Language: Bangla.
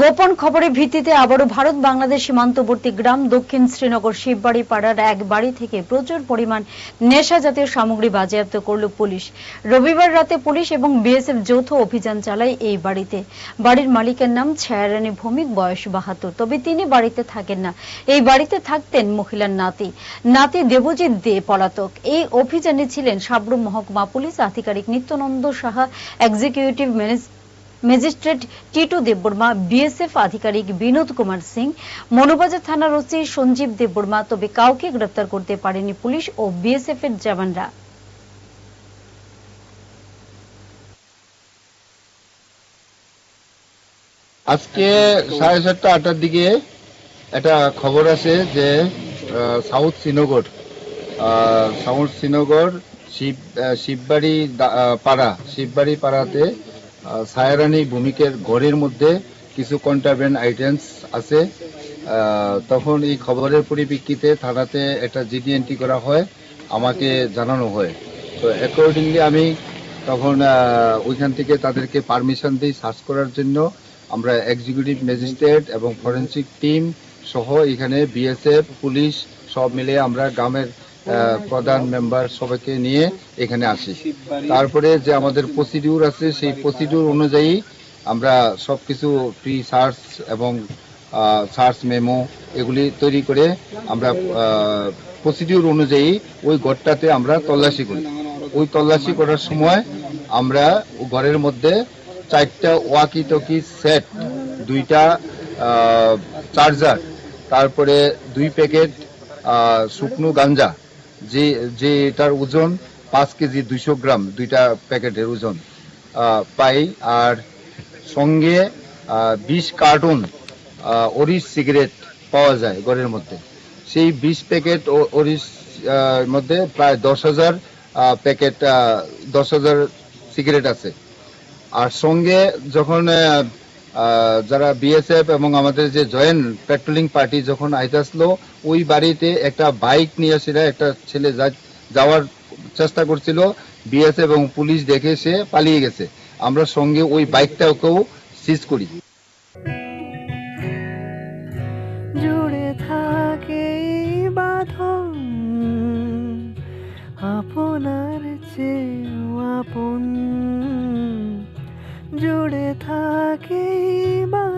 গোপন খবরের ভিত্তিতে আবারও ভারত বাংলাদেশ সীমান্তবর্তী গ্রাম দক্ষিণ শ্রীনগর শিববাড়ি পাড়ার এক বাড়ি থেকে প্রচুর পরিমাণ নেশা জাতীয় সামগ্রী বাজেয়াপ্ত করল পুলিশ। রবিবার রাতে পুলিশ এবং বিএসএফ যৌথ অভিযান চালায় এই বাড়িতে। বাড়ির মালিকের নাম ছায়ারানী ভৌমিক, বয়স বাহাত্তর। তবে তিনি বাড়িতে থাকেন না। এই বাড়িতে থাকতেন মহিলার নাতি। নাতি দেবজিৎ দে পলাতক। এই অভিযানে ছিলেন সাবরুম মহকুমা পুলিশ আধিকারিক Nityananda Saha executive manager magistrate Titu Debbarma, BSF আধিকারিক বিনোদ কুমার সিং মনোবাজার থানার ওসি সঞ্জীব দেববর্মা, তবে কাউকে গ্রেপ্তার করতে পারেনি পুলিশ ও বিএসএফ এর জওয়ানরা। আজকে সাড়ে সাতটা আটটার দিকে একটা খবর আছে যে সাউথ শ্রীনগর সাউথ শ্রীনগর শিব শিববাড়ি পাড়া, শিববাড়ি পাড়াতে সায়ারানী ভূমিকের ঘরের মধ্যে কিছু কন্ট্রাবেন্ড আইটেমস আছে। তখন এই খবরের পরিপ্রেক্ষিতে থানাতে একটা জিডি এন্ট্রি করা হয়, আমাকে জানানো হয়। তো অ্যাকর্ডিংলি আমি তখন ওইখান থেকে তাদেরকে পারমিশন দিই সার্চ করার জন্য। আমরা এক্সিকিউটিভ ম্যাজিস্ট্রেট এবং ফরেন্সিক টিম সহ এখানে বিএসএফ পুলিশ সব মিলে আমরা গ্রামের প্রধান মেম্বার সবাইকে নিয়ে এখানে আসি। তারপরে যে আমাদের প্রসিডিউর আছে, সেই প্রসিডিউর অনুযায়ী আমরা সবকিছু প্রি সার্চ এবং সার্চ মেমো এগুলি তৈরি করে আমরা প্রসিডিউর অনুযায়ী ওই ঘরটাতে আমরা তল্লাশি করি। ওই তল্লাশি করার সময় আমরা ঘরের মধ্যে চারটা ওয়াকি টকি সেট দুইটা চার্জার তারপরে দুই প্যাকেট শুকনো গাঞ্জা যে যে এটার ওজন পাঁচ কেজি দুইশো গ্রাম, দুইটা প্যাকেটের ওজন পাই। আর সঙ্গে বিশ কার্টুন অরিস সিগারেট পাওয়া যায় ঘরের মধ্যে। সেই বিশ প্যাকেট অরিস মধ্যে প্রায় দশ হাজার প্যাকেট দশ হাজার সিগারেট আছে। আর সঙ্গে যখন যারা বিএসএফ এবং আমাদের যে জয়েন্ট পেট্রোলিং পার্টি যখন আইতে আসলো, ওই বাড়িতে একটা বাইক নিয়ে আসছিল, একটা ছেলে যাওয়ার চেষ্টা করছিল বিএসএফ এবং পুলিশ দেখে সে পালিয়ে গেছে। আমরা সঙ্গে ওই বাইকটাকেও সিজ করি। জুড়ে থাকে আপনার চেয়েও আপন। জুড়ে থাকে